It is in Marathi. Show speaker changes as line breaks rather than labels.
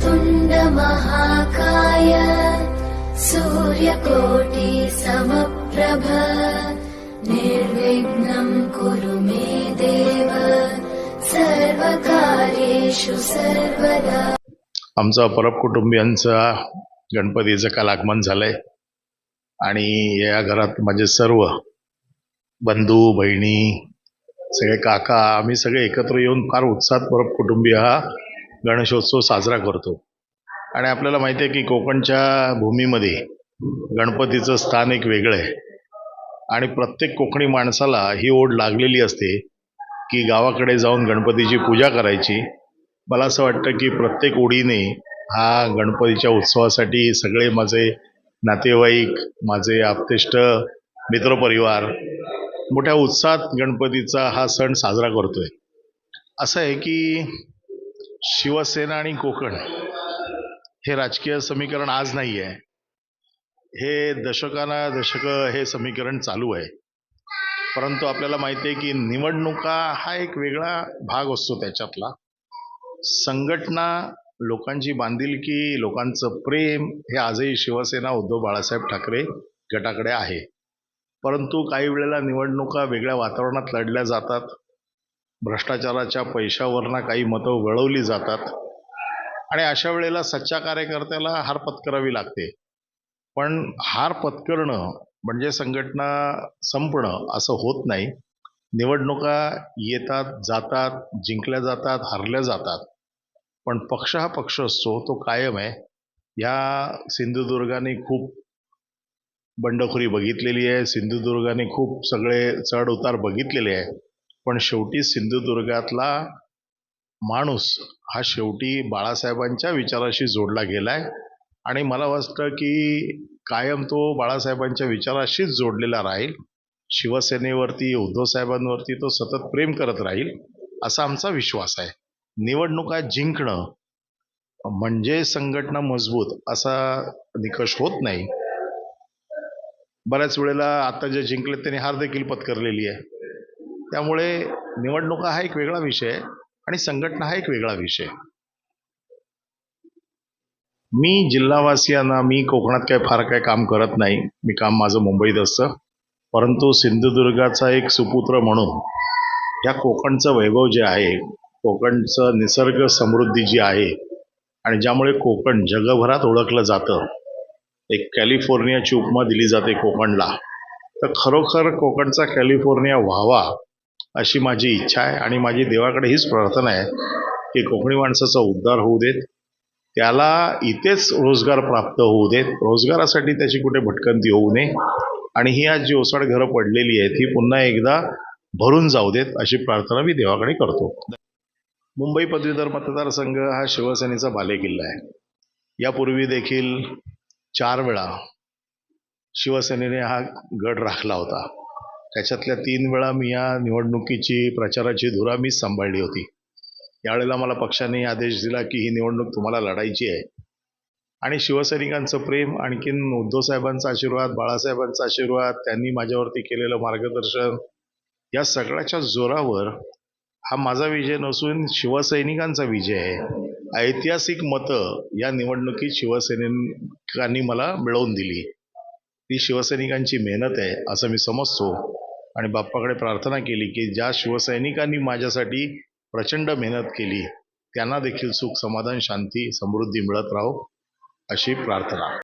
वक्रतुण्ड महाकाय सूर्यकोटि समप्रभ। निर्विघ्नं कुरु मे देव सर्वकार्येषु सर्वदा।
आमचा परब कुटुंबियांचा गणपतीचं काल आगमन झालंय. आणि या घरात माझे सर्व बंधू बहिणी सगळे काका आम्ही सगळे एकत्र येऊन फार उत्साहात परब कुटुंबीय हा गणेशोत्सव साजरा करतो. आणि आपल्याला माहिती आहे की कोकणच्या भूमीमध्ये गणपतीचं स्थान एक वेगळं आहे. आणि प्रत्येक कोकणी माणसाला ही ओढ लागलेली असते की गावाकडे जाऊन गणपतीची पूजा करायची. मला असं वाटतं की प्रत्येक ओढीने हा गणपतीच्या उत्सवासाठी सगळे माझे नातेवाईक माझे आप्तेष्ट मित्रपरिवार मोठ्या उत्साहात गणपतीचा हा सण साजरा करतोय. असं आहे की शिवसेना आणि कोकण हे राजकीय समीकरण आज नाही आहे हे दशकाना दशकं हे समीकरण चालू आहे. परंतु आपल्याला माहिती आहे की निवडणुका हा एक वेगळा भाग असतो त्याच्यातला. संघटना लोकांची बांधिलकी लोकांचं प्रेम हे आजही शिवसेना उद्धव बाळासाहेब ठाकरे गटाकडे आहे. परंतु काही वेळेला निवडणुका वेगळ्या वातावरणात लढल्या जातात. भ्रष्टाचाराच्या पैशावरनं काही मतं वळवली जातात. आणि अशा वेळेला सच्च्या कार्यकर्त्याला हार पत्करावी लागते. पण हार पत्करणं म्हणजे संघटना संपणं असं होत नाही. निवडणुका येतात जातात जिंकल्या जातात हरल्या जातात. पण पक्ष हा पक्ष असतो तो कायम आहे. या सिंधुदुर्गाने खूप बंडखोरी बघितलेली आहे. सिंधुदुर्गाने खूप सगळे चढ उतार बघितलेले आहे. पण शेवटी सिंधुदुर्गातला माणूस हा शेवटी बाळासाहेबांच्या विचाराशी जोडला गेलाय. आणि मला वाटतं की कायम तो बाळासाहेबांच्या विचाराशीच जोडलेला राहील. शिवसेनेवरती उद्धव साहेबांवरती तो सतत प्रेम करत राहील असा आमचा विश्वास आहे. निवडणुका जिंकणं म्हणजे संघटना मजबूत असा निकष होत नाही. बऱ्याच वेळेला आता जे जिंकलेत त्यांनी हार देखील पत्करलेली आहे. त्यामुळे निवडणुका हा एक वेगळा विषय आणि संघटना हा एक वेगळा विषय. मी जिल्हावासियांना मी कोकणात काय फार काय काम करत नाही. मी काम माझं मुंबईत असतं. परंतु सिंधुदुर्गाचा एक सुपुत्र म्हणून या कोकणचं वैभव जे आहे कोकणचं निसर्ग समृद्धी जी आहे आणि ज्यामुळे कोकण जगभरात ओळखलं जातं एक कॅलिफोर्नियाची उपमा दिली जाते कोकणला. तर खरोखर कोकणचा कॅलिफोर्निया व्हावा अशी माझी इच्छा आहे आणि माझी देवाकडे हीच प्रार्थना आहे की कोकणी माणसाचा उद्धार होऊ देत. त्याला इथेच रोजगार प्राप्त होऊ देत. रोजगारासाठी त्याची कुठे भटकंती होऊ नये. आणि ही आज जी ओसाड घरं पडलेली आहेत ही पुन्हा एकदा भरून जाऊ देत अशी प्रार्थना मी देवाकडे करतो. मुंबई पदवीधर मतदारसंघ हा शिवसेनेचा बालेकिल्ला आहे. यापूर्वी देखील चार वेळा शिवसेनेने हा गड राखला होता. त्याच्यातल्या तीन वेळा मी या निवडणुकीची प्रचाराची धुरा मीच सांभाळली होती. यावेळेला मला पक्षाने आदेश दिला की ही निवडणूक तुम्हाला लढायची आहे. आणि शिवसैनिकांचं प्रेम आणखीन उद्धव साहेबांचा आशीर्वाद बाळासाहेबांचा आशीर्वाद त्यांनी माझ्यावरती केलेलं मार्गदर्शन या सगळ्याच्या जोरावर हा माझा विजय नसून शिवसैनिकांचा विजय आहे. ऐतिहासिक मतं या निवडणुकीत शिवसैनिकांनी मला मिळवून दिली. ती शिवसैनिकांची मेहनत आहे असं मी समजतो. आणि बाप्पाकडे प्रार्थना केली की ज्या शिवसैनिकांनी माझ्यासाठी प्रचंड मेहनत केली त्यांना देखील सुख समाधान शांती समृद्धी मिळत राहो अशी प्रार्थना.